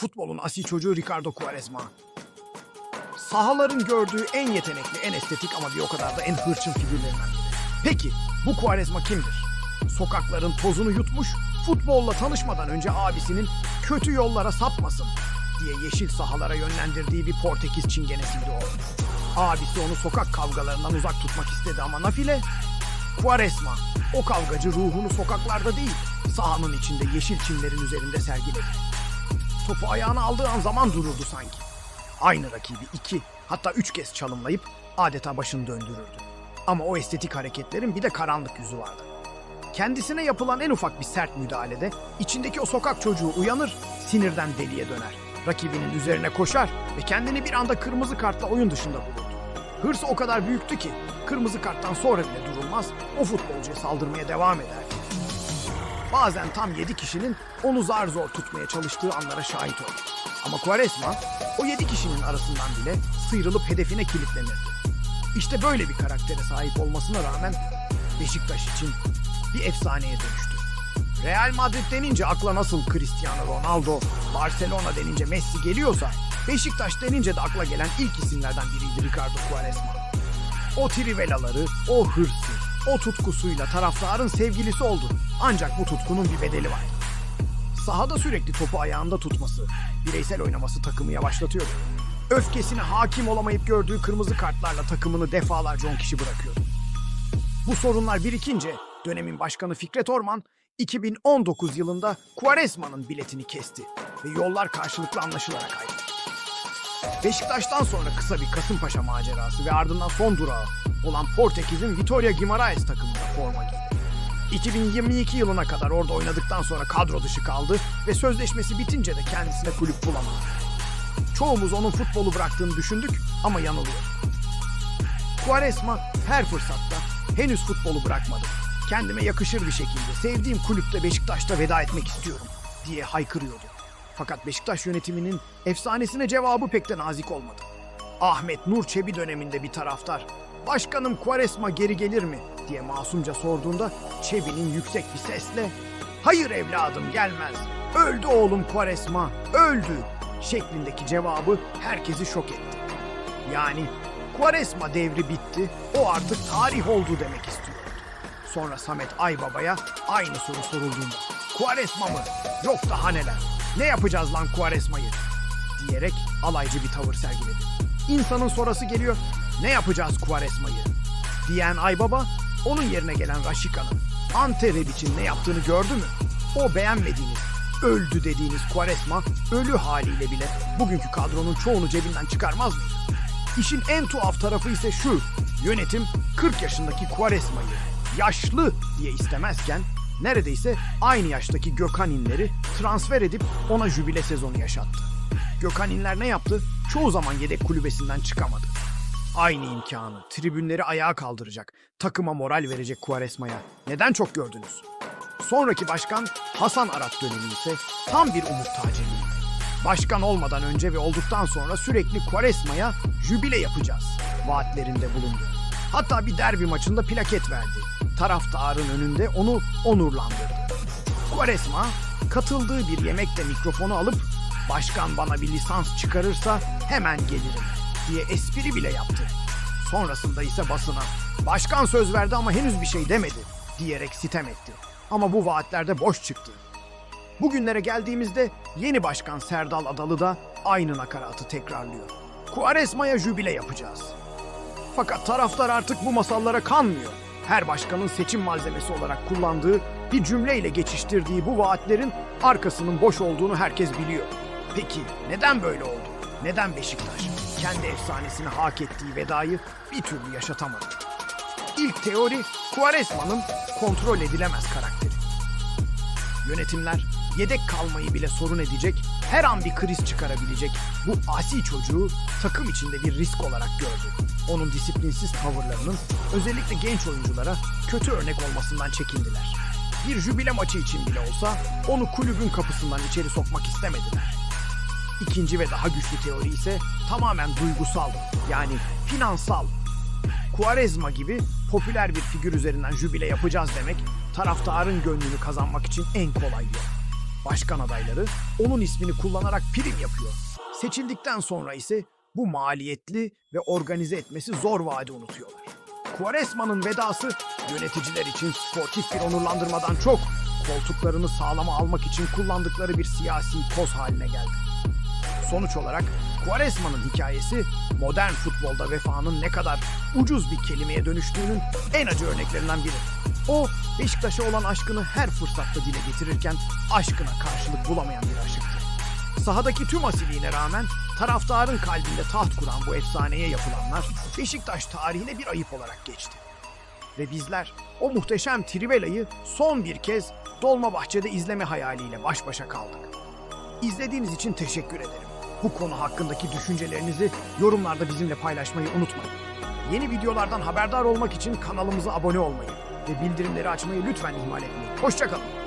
Futbolun asil çocuğu Ricardo Quaresma. Sahaların gördüğü en yetenekli, en estetik ama bir o kadar da en hırçın figürlerinden. Peki bu Quaresma kimdir? Sokakların tozunu yutmuş, futbolla tanışmadan önce abisinin kötü yollara sapmasın diye yeşil sahalara yönlendirdiği bir Portekiz çingenesiydi o. Abisi onu sokak kavgalarından uzak tutmak istedi ama nafile Quaresma o kavgacı ruhunu sokaklarda değil, sahanın içinde yeşil çimlerin üzerinde sergiledi. Topu ayağına aldığı an zaman dururdu sanki. Aynı rakibi iki hatta üç kez çalımlayıp adeta başını döndürürdü. Ama o estetik hareketlerin bir de karanlık yüzü vardı. Kendisine yapılan en ufak bir sert müdahalede içindeki o sokak çocuğu uyanır, sinirden deliye döner. Rakibinin üzerine koşar ve kendini bir anda kırmızı kartla oyun dışında bulurdu. Hırsı o kadar büyüktü ki kırmızı karttan sonra bile durulmaz, o futbolcuya saldırmaya devam ederdi. Bazen tam yedi kişinin onu zar zor tutmaya çalıştığı anlara şahit oldu. Ama Quaresma o yedi kişinin arasından bile sıyrılıp hedefine kilitlenirdi. İşte böyle bir karaktere sahip olmasına rağmen Beşiktaş için bir efsaneye dönüştü. Real Madrid denince akla nasıl Cristiano Ronaldo, Barcelona denince Messi geliyorsa Beşiktaş denince de akla gelen ilk isimlerden biriydi Ricardo Quaresma. O trivelaları, o hırsı, o tutkusuyla taraftarın sevgilisi oldu. Ancak bu tutkunun bir bedeli var. Sahada sürekli topu ayağında tutması, bireysel oynaması takımı yavaşlatıyordu. Öfkesine hakim olamayıp gördüğü kırmızı kartlarla takımını defalarca on kişi bırakıyordu. Bu sorunlar birikince dönemin başkanı Fikret Orman 2019 yılında Quaresma'nın biletini kesti ve yollar karşılıklı anlaşılarak ayrıldı. Beşiktaş'tan sonra kısa bir Kasımpaşa macerası ve ardından son durağı olan Portekiz'in Vitória Guimarães takımında forma giydi. 2022 yılına kadar orada oynadıktan sonra kadro dışı kaldı ve sözleşmesi bitince de kendisine kulüp bulamadı. Çoğumuz onun futbolu bıraktığını düşündük ama yanılıyor. Quaresma her fırsatta henüz futbolu bırakmadım. Kendime yakışır bir şekilde sevdiğim kulüpte Beşiktaş'ta veda etmek istiyorum diye haykırıyordu. Fakat Beşiktaş yönetiminin efsanesine cevabı pek de nazik olmadı. Ahmet Nur Çebi döneminde bir taraftar "Başkanım Quaresma geri gelir mi?" diye masumca sorduğunda Çebi'nin yüksek bir sesle "Hayır evladım gelmez. Öldü oğlum Quaresma, öldü." şeklindeki cevabı herkesi şok etti. Yani Quaresma devri bitti, o artık tarih oldu demek istiyordu. Sonra Samet Aybaba'ya aynı soru sorulduğunda Quaresma mı? Yok daha neler. Ne yapacağız lan Quaresma'yı? Diyerek alaycı bir tavır sergiledi. İnsanın sorası geliyor. Ne yapacağız Quaresma'yı? Diyen Aybaba onun yerine gelen Raşika'nın Ante Rebic'in ne yaptığını gördü mü? O beğenmediğiniz, öldü dediğiniz Quaresma ölü haliyle bile bugünkü kadronun çoğunu cebinden çıkarmaz mıydı? İşin en tuhaf tarafı ise şu. Yönetim 40 yaşındaki Quaresma'yı yaşlı diye istemezken neredeyse aynı yaştaki Gökhan İnler'i transfer edip ona jübile sezonu yaşattı. Gökhan İnler ne yaptı? Çoğu zaman yedek kulübesinden çıkamadı. Aynı imkanı, tribünleri ayağa kaldıracak, takıma moral verecek Quaresma'ya neden çok gördünüz? Sonraki başkan Hasan Arat dönemi ise tam bir umut taciriydi. Başkan olmadan önce ve olduktan sonra sürekli Quaresma'ya jübile yapacağız vaatlerinde bulundu. Hatta bir derbi maçında plaket verdi. Taraftarın önünde onu onurlandırdı. Quaresma katıldığı bir yemekte mikrofonu alıp başkan bana bir lisans çıkarırsa hemen gelirim diye espri bile yaptı. Sonrasında ise basına başkan söz verdi ama henüz bir şey demedi diyerek sitem etti. Ama bu vaatler de boş çıktı. Bugünlere geldiğimizde yeni başkan Serdal Adalı da aynı nakaratı tekrarlıyor. Quaresma'ya jübile yapacağız. Fakat taraftar artık bu masallara kanmıyor. Her başkanın seçim malzemesi olarak kullandığı bir cümleyle geçiştirdiği bu vaatlerin arkasının boş olduğunu herkes biliyor. Peki neden böyle oldu? Neden Beşiktaş kendi efsanesine hak ettiği vedayı bir türlü yaşatamadı? İlk teori Quaresma'nın kontrol edilemez karakteri. Yönetimler yedek kalmayı bile sorun edecek, her an bir kriz çıkarabilecek bu asi çocuğu takım içinde bir risk olarak gördü. Onun disiplinsiz tavırlarının özellikle genç oyunculara kötü örnek olmasından çekindiler. Bir jübile maçı için bile olsa onu kulübün kapısından içeri sokmak istemediler. İkinci ve daha güçlü teori ise tamamen duygusal yani finansal Quaresma gibi popüler bir figür üzerinden jübile yapacağız demek taraftarın gönlünü kazanmak için en kolay yol. Başkan adayları onun ismini kullanarak prim yapıyor. Seçildikten sonra ise bu maliyetli ve organize etmesi zor vaadi unutuyorlar. Quaresma'nın vedası yöneticiler için sportif bir onurlandırmadan çok koltuklarını sağlama almak için kullandıkları bir siyasi koz haline geldi. Sonuç olarak Quaresma'nın hikayesi modern futbolda vefanın ne kadar ucuz bir kelimeye dönüştüğünün en acı örneklerinden biri. O Beşiktaş'a olan aşkını her fırsatta dile getirirken aşkına karşılık bulamayan bir aşıktı. Sahadaki tüm asiliğine rağmen taraftarın kalbinde taht kuran bu efsaneye yapılanlar Beşiktaş tarihine bir ayıp olarak geçti. Ve bizler o muhteşem Trivela'yı son bir kez Dolmabahçe'de izleme hayaliyle baş başa kaldık. İzlediğiniz için teşekkür ederim. Bu konu hakkındaki düşüncelerinizi yorumlarda bizimle paylaşmayı unutmayın. Yeni videolardan haberdar olmak için kanalımıza abone olmayı ve bildirimleri açmayı lütfen ihmal etmeyin. Hoşçakalın.